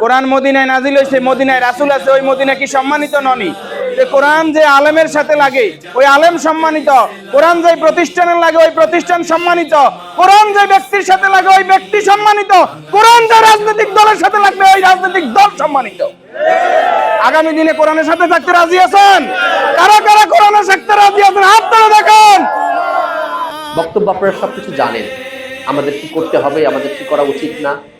কোরআন মদিনায় নাজিল হয়েছে মদিনায় রাসুল আছে, ওই মদিনা কি সম্মানিত ননি? যে কোরআন যে আলেমের সাথে লাগে, ওই আলেম সম্মানিত, কোরআন যে প্রতিষ্ঠানের লাগে, ওই প্রতিষ্ঠান সম্মানিত, কোরআন যে ব্যক্তির সাথে লাগে, ওই ব্যক্তি সম্মানিত, কোরআন যে রাজনৈতিক দলের সাথে লাগবে, ওই রাজনৈতিক দল সম্মানিত। আগামী দিনে কোরআনের সাথে থাকতে রাজি আছেন? কারা কারা কোরআনের সাথে রাজি আছেন? হাত ধরে দেখেন। বক্তব্য আপনারা সবকিছু জানেন। আমাদের কি করতে হবে, আমাদের কি করা উচিত না?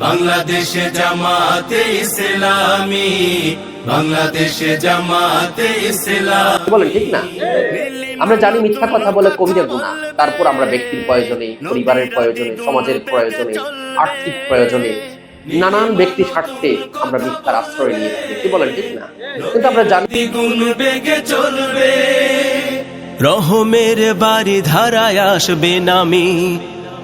বাংলাদেশে জামাতে ইসলামী বাংলাদেশে জামাতে ইসলাম। বলেন ঠিক না? আমরা জানি মিথ্যা কথা বলে কবিরা গুণা। তারপর আমরা ব্যক্তির প্রয়োজনে পরিবারের প্রয়োজনে সমাজের প্রয়োজনে আর্থিক প্রয়োজনে নানান ব্যক্তি স্বার্থে আমরা মিথ্যার আশ্রয় নিয়ে থাকি। কি বলেন ঠিক না? কিন্তু আমরা জানি দ্বিগুণ বেগে চলবে। রহমের বাড়ি ধারায় আসবে নামি।